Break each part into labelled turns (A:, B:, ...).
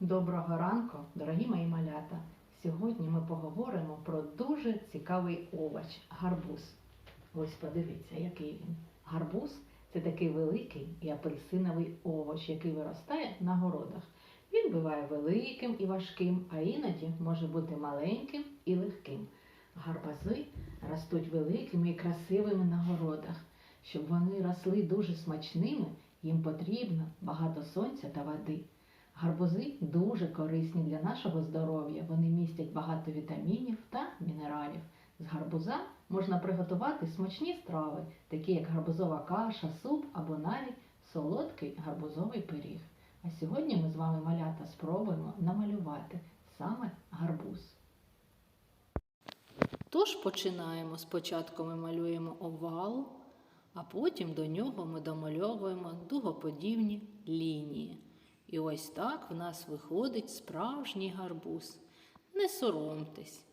A: Доброго ранку, дорогі мої малята! Сьогодні ми поговоримо про дуже цікавий овоч гарбуз. Ось подивіться, який він. Гарбуз це такий великий і апельсиновий овоч, який виростає на городах. Він буває великим і важким, а іноді може бути маленьким і легким. Гарбази ростуть великими і красивими на городах. Щоб вони росли дуже смачними, їм потрібно багато сонця та води. Гарбузи дуже корисні для нашого здоров'я. Вони містять багато вітамінів та мінералів. З гарбуза можна приготувати смачні страви, такі як гарбузова каша, суп або навіть солодкий гарбузовий пиріг. А сьогодні ми з вами малята спробуємо намалювати саме гарбуз.
B: Тож починаємо. Спочатку ми малюємо овал, а потім до нього ми домальовуємо дугоподібні лінії. І ось так в нас виходить справжній гарбуз. Не соромтесь.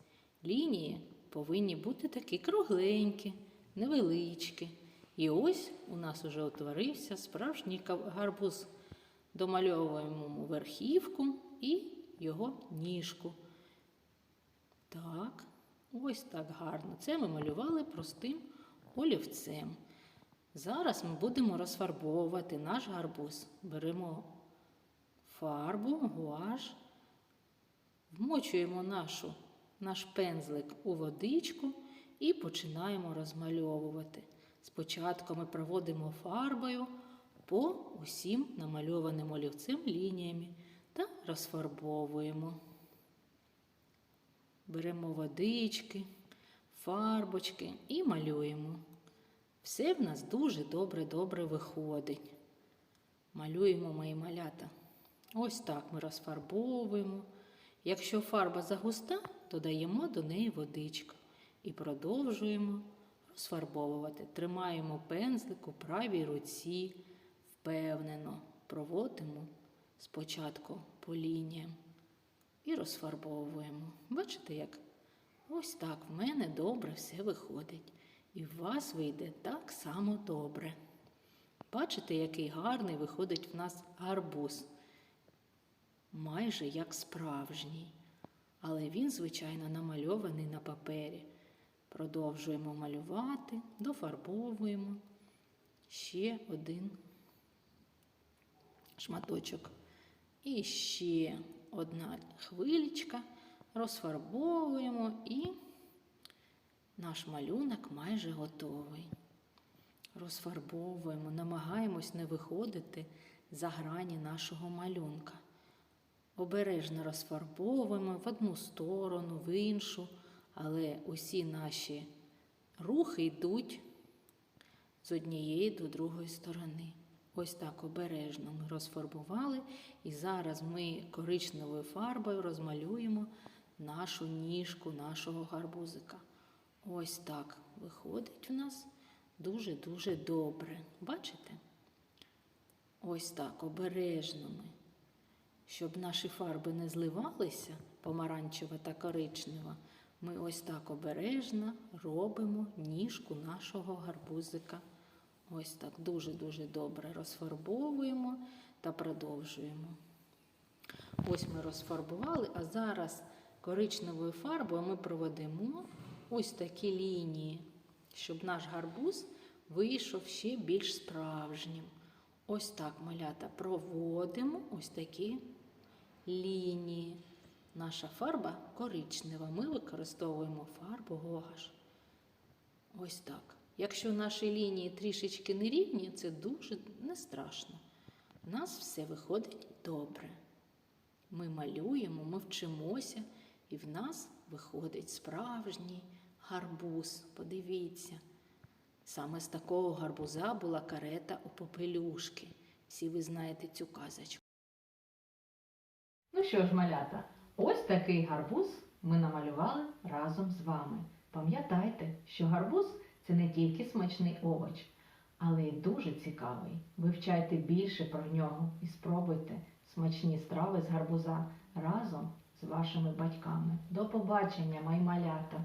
B: Лінії повинні бути такі кругленькі, невеличкі. І ось у нас уже утворився справжній гарбуз. Домальовуємо верхівку і його ніжку. Так, ось так гарно. Це ми малювали простим олівцем. Зараз ми будемо розфарбовувати наш гарбуз. Беремо фарбу, гуаш, вмочуємо нашу, наш пензлик у водичку і починаємо розмальовувати. Спочатку ми проводимо фарбою по усім намальованим олівцем лініями та розфарбовуємо. Беремо водички, фарбочки і малюємо. Все в нас дуже добре-добре виходить. Малюємо мої малята. Ось так ми розфарбовуємо. Якщо фарба загуста, додаємо до неї водичку і продовжуємо розфарбовувати. Тримаємо пензлик у правій руці, впевнено проводимо спочатку по лініям і розфарбовуємо. Бачите, як? Ось так в мене добре все виходить. І в вас вийде так само добре. Бачите, який гарний виходить в нас гарбуз. Майже як справжній. Але він, звичайно, намальований на папері. Продовжуємо малювати, дофарбовуємо ще один шматочок. І ще одна хвилечка. Розфарбовуємо і наш малюнок майже готовий. Розфарбовуємо, намагаємось не виходити за грані нашого малюнка. Обережно розфарбовуємо в одну сторону, в іншу, але усі наші рухи йдуть з однієї до другої сторони. Ось так обережно ми розфарбували, і зараз ми коричневою фарбою розмалюємо нашу ніжку нашого гарбузика. Ось так виходить у нас дуже-дуже добре. Бачите? Ось так обережно ми. Щоб наші фарби не зливалися, помаранчева та коричнева, ми ось так обережно робимо ніжку нашого гарбузика. Ось так дуже-дуже добре розфарбовуємо та продовжуємо. Ось ми розфарбували, а зараз коричневою фарбою ми проведемо ось такі лінії, щоб наш гарбуз вийшов ще більш справжнім. Ось так малята проводимо ось такі лінії. Наша фарба коричнева. Ми використовуємо фарбу гуаш. Ось так. Якщо наші лінії трішечки нерівні, це дуже не страшно. У нас все виходить добре. Ми малюємо, ми вчимося, і в нас виходить справжній гарбуз. Подивіться. Саме з такого гарбуза була карета у попелюшки. Всі ви знаєте цю казочку.
A: Ну що ж, малята, ось такий гарбуз ми намалювали разом з вами. Пам'ятайте, що гарбуз це не тільки смачний овоч, але й дуже цікавий. Вивчайте більше про нього і спробуйте смачні страви з гарбуза разом з вашими батьками. До побачення, мої малята!